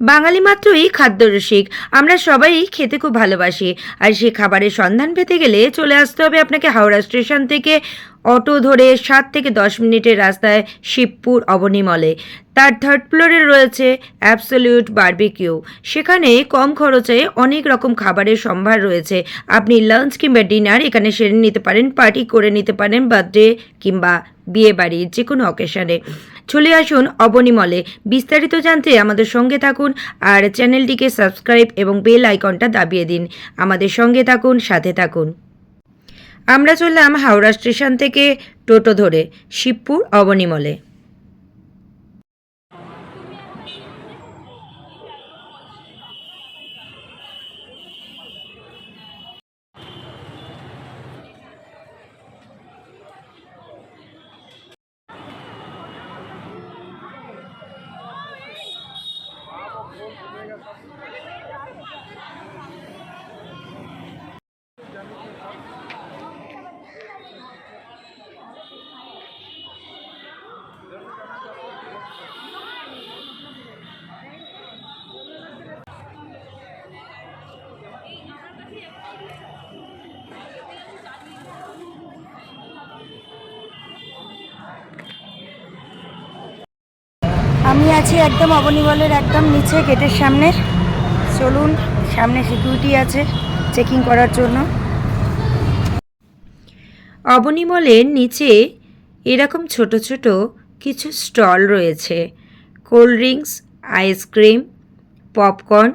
বাঙালি মাত্রই খাদ্যরসিক আমরা সবাই খেতে খুব ভালোবাসি। আর সেই খাবারের সন্ধান পেতে গেলে চলে আসতে হবে আপনাকে হাওড়া স্টেশন থেকে। অটো ধরে সাত থেকে দশ মিনিটের রাস্তায় শিবপুর অবনিমলে তার থার্ড ফ্লোরে রয়েছে অ্যাবসলিউট বারবিকিউ। সেখানে কম খরচে অনেক রকম খাবারের সম্ভার রয়েছে। আপনি লাঞ্চ কিংবা ডিনার এখানে সেরে নিতে পারেন, পার্টি করে নিতে পারেন, বার্থডে কিংবা বিয়ে বাড়ির যে কোনো অকেশনে। চলে আসুন অবনিমলে বিস্তারিত জানতে আমাদের সঙ্গে থাকুন আর চ্যানেলটিকে সাবস্ক্রাইব এবং বেল আইকনটা দাবিয়ে দিন। আমাদের সঙ্গে থাকুন, সাথে থাকুন। আমরা চললাম হাওড়া স্টেশন থেকে টোটো ধরে, শিবপুর অবনিমলে আমি আছি একদম অবনিমলের একদম নিচে গেটের সামনে চলুন, সামনে সিকিউরিটি আছে চেকিং করার জন্য। অবনিমলের নিচে এরকম ছোট ছোট কিছু স্টল রয়েছে। কোল্ড ড্রিঙ্কস আইসক্রিম পপকর্ন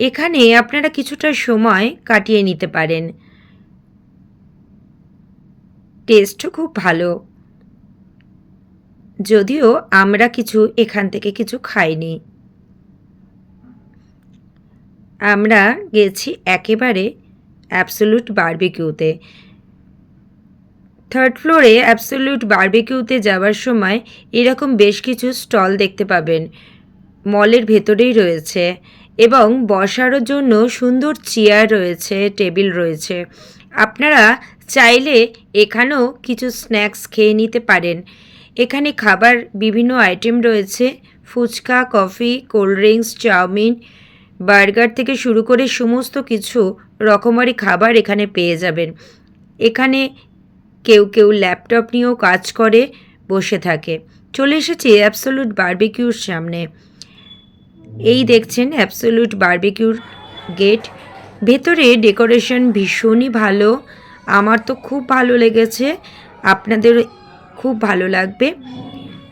এখানে আপনারা কিছুটা সময় কাটিয়ে নিতে পারেন। টেস্টও খুব ভালো। যদিও আমরা কিছু এখান থেকে কিছু খাইনি। আমরা গেছি একেবারে অ্যাবসোলুট বার্বিকিউতে থার্ড ফ্লোরে অ্যাবসোলুট বার্বিকিউতে যাওয়ার সময় এরকম বেশ কিছু স্টল দেখতে পাবেন। মলের ভেতরেই রয়েছে এবং বসারও জন্য সুন্দর চেয়ার রয়েছে টেবিল রয়েছে। আপনারা চাইলে এখানেও কিছু স্ন্যাক্স খেয়ে নিতে পারেন। এখানে খাবার বিভিন্ন আইটেম রয়েছে। Fuchka coffee cold drinks chow mein, burger থেকে শুরু করে সমস্ত কিছু রকমারি খাবার এখানে পেয়ে যাবেন। এখানে কেউ কেউ ল্যাপটপ নিয়েও কাজ করে, বসে থাকে। চলে এসেছি অ্যাবসোলুট বার্বিকিউর সামনে। এই দেখছেন অ্যাবসোলুট বার্বিকিউর গেট ভেতরে ডেকোরেশন ভীষণই ভালো। আমার তো খুব ভালো লেগেছে। আপনাদের খুব ভালো লাগবে।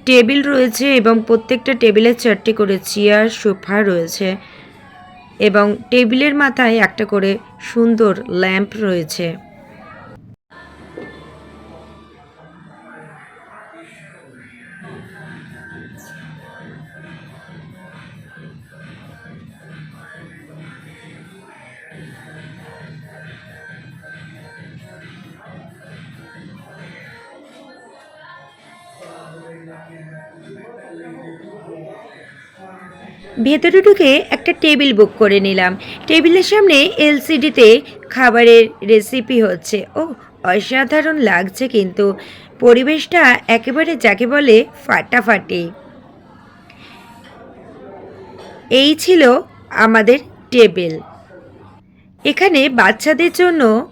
টেবিল রয়েছে এবং প্রত্যেকটা টেবিলে চারটে করে চেয়ার, সোফা রয়েছে এবং টেবিলের মাথায় একটা করে সুন্দর ল্যাম্প রয়েছে। ভেতরে ঢুকে একটা টেবিল বুক করে নিলাম। টেবিলের সামনে এলসিডিতে খাবারের রেসিপি হচ্ছে। ও অসাধারণ লাগছে কিন্তু। পরিবেশটা একেবারে যাকে বলে ফাটাফাটি। এই ছিল আমাদের টেবিল। এখানে বাচ্চাদের জন্য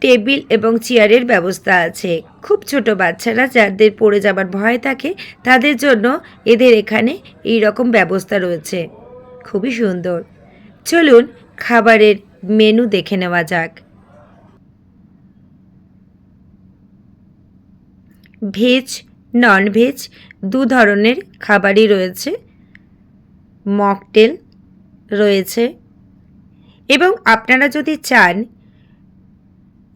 টেবিল এবং চেয়ারের ব্যবস্থা আছে। খুব ছোট বাচ্চারা যাদের পড়ে যাবার ভয় থাকে, তাদের জন্য এদের এখানে এই রকম ব্যবস্থা রয়েছে। খুবই সুন্দর। চলুন খাবারের মেনু দেখে নেওয়া যাক। ভেজ নন ভেজ দু ধরনের খাবারই রয়েছে। মকটেল রয়েছে। এবং আপনারা যদি চান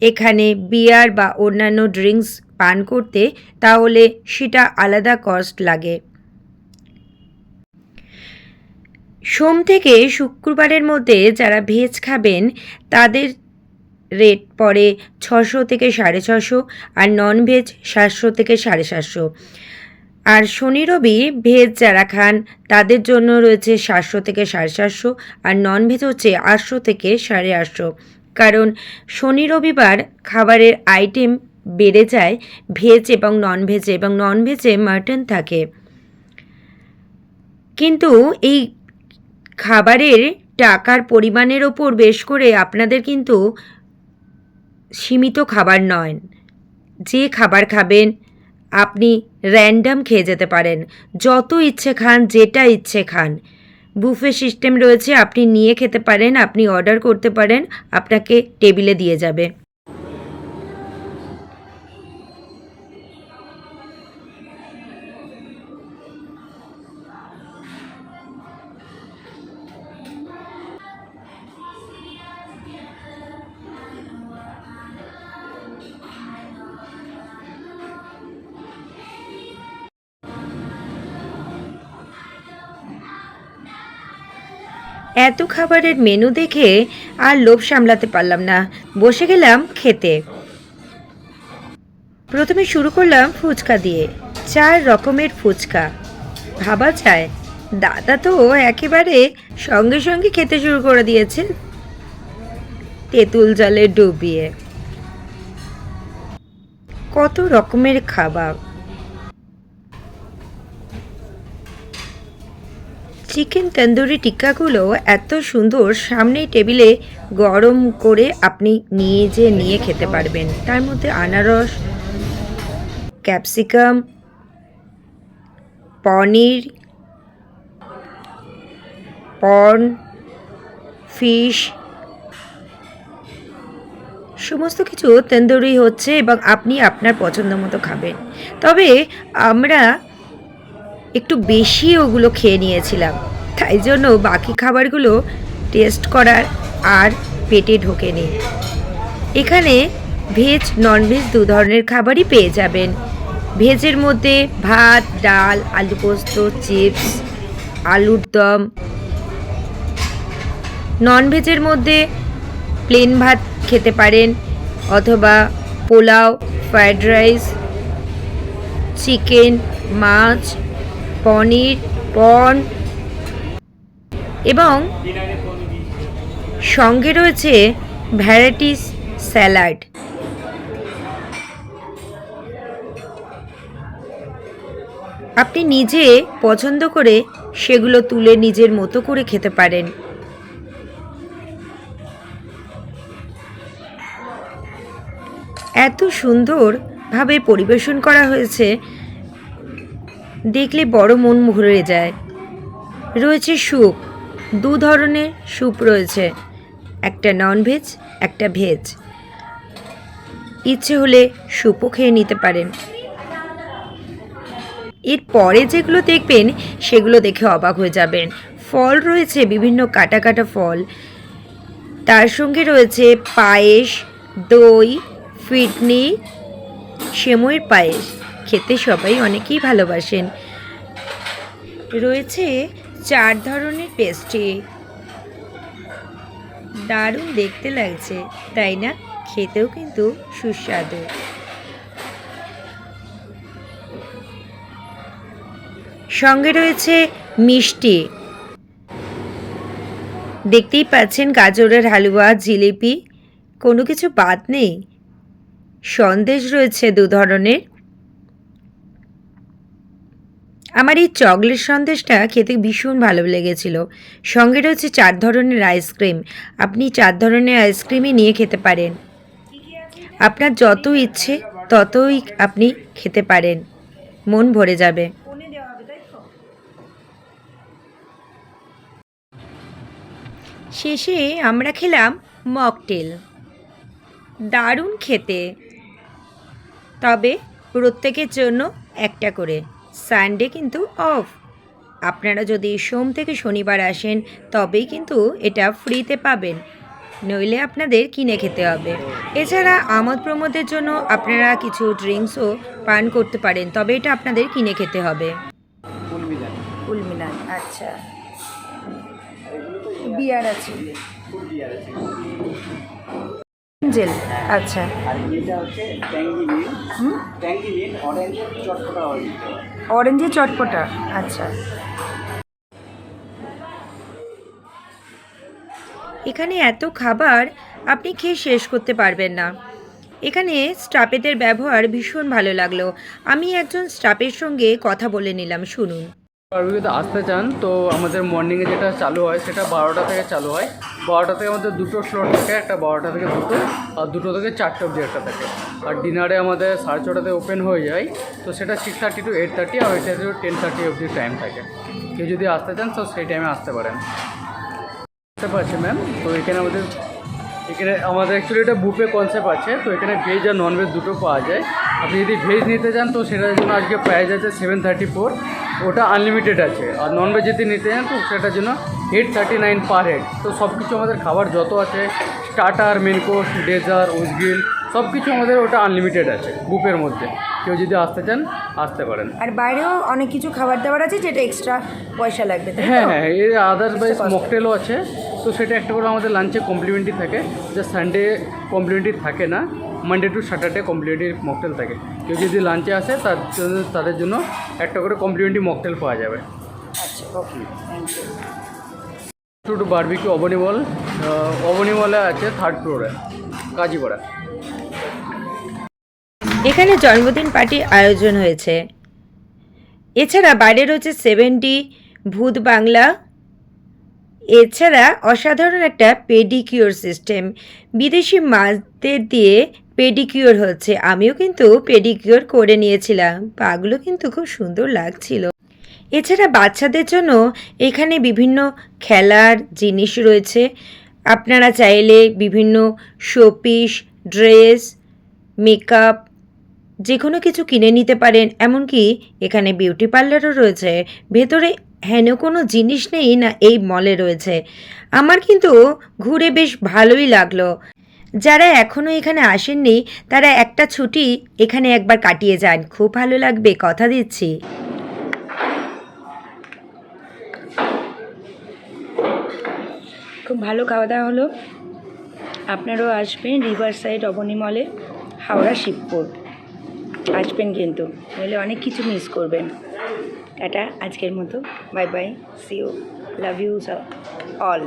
এখানে বিয়ার বা অন্যান্য ড্রিঙ্কস পান করতে তাহলে সেটা আলাদা কস্ট লাগে। সোম থেকে শুক্রবারের মধ্যে যারা ভেজ খাবেন, তাদের রেট পড়ে ছশো থেকে সাড়ে ছশো আর নন ভেজ সাতশো থেকে সাড়ে সাতশো। আর শনি রবি ভেজ যারা খান, তাদের জন্য রয়েছে সাতশো থেকে সাড়ে সাতশো আর নন ভেজ হচ্ছে আটশো থেকে সাড়ে আটশো। কারণ শনি রবিবার খাবারের আইটেম বেড়ে যায় ভেজ এবং নন ভেজে এবং নন ভেজে মাটন থাকে। কিন্তু এই খাবারের টাকার পরিমাণের ওপর বেশ করে আপনাদের কিন্তু সীমিত খাবার নয়। যে খাবার খাবেন, আপনি র্যান্ডাম খেয়ে যেতে পারেন। যত ইচ্ছে খান, যেটা ইচ্ছে খান। বুফে সিস্টেম রয়েছে, আপনি নিয়ে খেতে পারেন, আপনি অর্ডার করতে পারেন, আপনাকে টেবিলে দিয়ে যাবে। এত খাবারের মেনু দেখে আর লোভ সামলাতে পারলাম না। বসে গেলাম খেতে। প্রথমে শুরু করলাম ফুচকা দিয়ে। চার রকমের ফুচকা। ভাবা যায়, দাদা তো একেবারে সঙ্গে সঙ্গে খেতে শুরু করে দিয়েছে তেঁতুল জলে ডুবিয়ে। কত রকমের খাবার। চিকেন তন্দুরি টিক্কাগুলো এত সুন্দর, সামনেই টেবিলে গরম করে আপনি নিয়ে যে নিয়ে খেতে পারবেন। তার মধ্যে আনারস, ক্যাপসিকাম, পনির, পর্ন, ফিশ, সমস্ত কিছু তন্দুরি হচ্ছে এবং আপনি আপনার পছন্দ মতো খাবেন। তবে আমরা একটু বেশি ওগুলো খেয়ে নিয়েছিলাম। তাই জন্য বাকি খাবারগুলো টেস্ট করার আর পেটে ঢোকেনি। এখানে ভেজ ননভেজ দু ধরনের খাবারই পেয়ে যাবেন। ভেজের মধ্যে ভাত, ডাল, আলু পোস্ত চিপস আলুর দম। ননভেজের মধ্যে প্লেন ভাত খেতে পারেন অথবা পোলাও ফ্রায়েড রাইস চিকেন মাছ পনির পর্ন এবং সঙ্গে রয়েছে ভ্যারাইটিস স্যালাড। আপনি নিজে পছন্দ করে সেগুলো তুলে নিজের মতো করে খেতে পারেন। এত সুন্দরভাবে পরিবেশন করা হয়েছে দেখলে বড় মন ভরে যায়। রয়েছে স্যুপ দু ধরনের স্যুপ রয়েছে। একটা ননভেজ একটা ভেজ ইচ্ছে হলে স্যুপও খেয়ে নিতে পারেন। এর পরে যেগুলো দেখবেন, সেগুলো দেখে অবাক হয়ে যাবেন। ফল রয়েছে, বিভিন্ন কাটা কাটা ফল। তার সঙ্গে রয়েছে পায়েস, দই, ফিটনি, সেমইয়ের পায়েস। খেতে সবাই অনেকেই ভালোবাসেন। রয়েছে চার ধরনের পেস্ট্রি দারুণ দেখতে লাগছে, তাই না? খেতেও কিন্তু সুস্বাদু। সঙ্গে রয়েছে মিষ্টি। দেখতেই পাচ্ছেন গাজরের হালুয়া, জিলিপি, কোনো কিছু বাদ নেই। সন্দেশ রয়েছে দু ধরনের। আমার এই চকলেট সন্দেশটা খেতে ভীষণ ভালো লেগেছিল। সঙ্গে রয়েছে চার ধরনের আইসক্রিম আপনি চার ধরনের আইসক্রিমই নিয়ে খেতে পারেন। আপনার যত ইচ্ছে ততই আপনি খেতে পারেন। মন ভরে যাবে। শেষে আমরা খেলাম মকটেল। দারুণ খেতে। তবে প্রত্যেকের জন্য একটা করে। সানডে কিন্তু অফ আপনারা যদি সোম থেকে শনিবার আসেন তবেই কিন্তু এটা ফ্রিতে পাবেন। নইলে আপনাদের কিনে খেতে হবে। এছাড়া আমোদ প্রমোদের জন্য আপনারা কিছু ড্রিঙ্কসও পান করতে পারেন তবে এটা আপনাদের কিনে খেতে হবে। আচ্ছা। বিয়ার আছে। জেল আচ্ছা। আর এটা হচ্ছে ট্যাঙ্গি মিল। ট্যাঙ্গি মিল অরেঞ্জের চটপটা অরেঞ্জে চটপটা আচ্ছা। এখানে এত খাবার আপনি খেয়ে শেষ করতে পারবেন না। এখানে স্টাফেদের ব্যবহার ভীষণ ভালো লাগল। আমি একজন স্টাফের সঙ্গে কথা বলে নিলাম শুনুন। বারবিকিউতে আসতে চান তো আমাদের মর্নিংয়ে যেটা চালু হয় সেটা বারোটা থেকে চালু হয়। বারোটা থেকে আমাদের দুটো স্লট থাকে, একটা বারোটা থেকে দুটো, আর দুটো থেকে চারটে অবধি একটা থাকে। আর ডিনারে আমাদের সাড়ে ছটাতে ওপেন হয়ে যায়, তো সেটা six thirty to eight thirty আর ওইটা টেন থার্টি অবধি টাইম থাকে। কেউ যদি আসতে চান, তো সেই টাইমে আসতে পারেন। বুঝতে পারছি ম্যাম তো এখানে আমাদের এখানে আমাদের অ্যাকচুয়ালি এটা বুফে কনসেপ্ট আছে, তো এখানে ভেজ আর ননভেজ দুটো পাওয়া যায়। আপনি যদি ভেজ নিতে চান, তো সেটার জন্য আজকে প্রাইস আছে সেভেন থার্টি ফোর ওটা আনলিমিটেড আছে। আর ননভেজ যদি নিতে চান, তো সেটার জন্য eight thirty nine per head তো সব কিছু আমাদের খাবার যত আছে স্টার্টার মেন কোর্স ডেজার উজগিল সব কিছু আমাদের ওটা আনলিমিটেড আছে বুফের মধ্যে। কেউ যদি আসতে চান আসতে পারেন। আর বাইরেও অনেক কিছু খাবার দাবার আছে যেটা এক্সট্রা পয়সা লাগবে হ্যাঁ হ্যাঁ এর আদারওয়াইজ মকটেলও আছে। তো সেটা একটা করে আমাদের লাঞ্চে কমপ্লিমেন্টারি থাকে। যে সানডে কমপ্লিমেন্টারি থাকে না Monday to Saturday complimentary mocktail থাকে। কেউ যদি লাঞ্চে আসে তার জন্য তাদের জন্য একটা করে কমপ্লিমেন্টারি মকটেল পাওয়া যাবে। আচ্ছা okay thank you to barbecue Avani Mall অবনিমলে আছে থার্ড ফ্লোরে কাজীপাড়া। এখানে জন্মদিন পার্টির আয়োজন হয়েছে। এছাড়া বাইরে রয়েছে সেভেন্টি ভূত বাংলা। এছাড়া অসাধারণ একটা পেডিকিওর সিস্টেম বিদেশি মাছদের দিয়ে পেডিকিওর হচ্ছে। আমিও কিন্তু পেডিকিওর করে নিয়েছিলাম। পাগুলো কিন্তু খুব সুন্দর লাগছিল। এছাড়া বাচ্চাদের জন্য এখানে বিভিন্ন খেলার জিনিস রয়েছে। আপনারা চাইলে বিভিন্ন শোপিস, ড্রেস, মেকআপ যে কোনো কিছু কিনে নিতে পারেন। এমনকি এখানে বিউটি পার্লারও রয়েছে। ভেতরে হেন কোনো জিনিস নেই না, এই মলে রয়েছে। আমার কিন্তু ঘুরে বেশ ভালোই লাগল। যারা এখনও এখানে আসেননি, তারা একটা ছুটি এখানে একবার কাটিয়ে যান। খুব ভালো লাগবে, কথা দিচ্ছি। খুব ভালো খাওয়া দাওয়া হলো। আপনারাও আসবেন রিভার সাইড অবনী মলে হাওড়া শিবপুর। আসবেন কিন্তু, নইলে অনেক কিছু মিস করবেন। এটা আজকের মতো। Bye bye see you love you all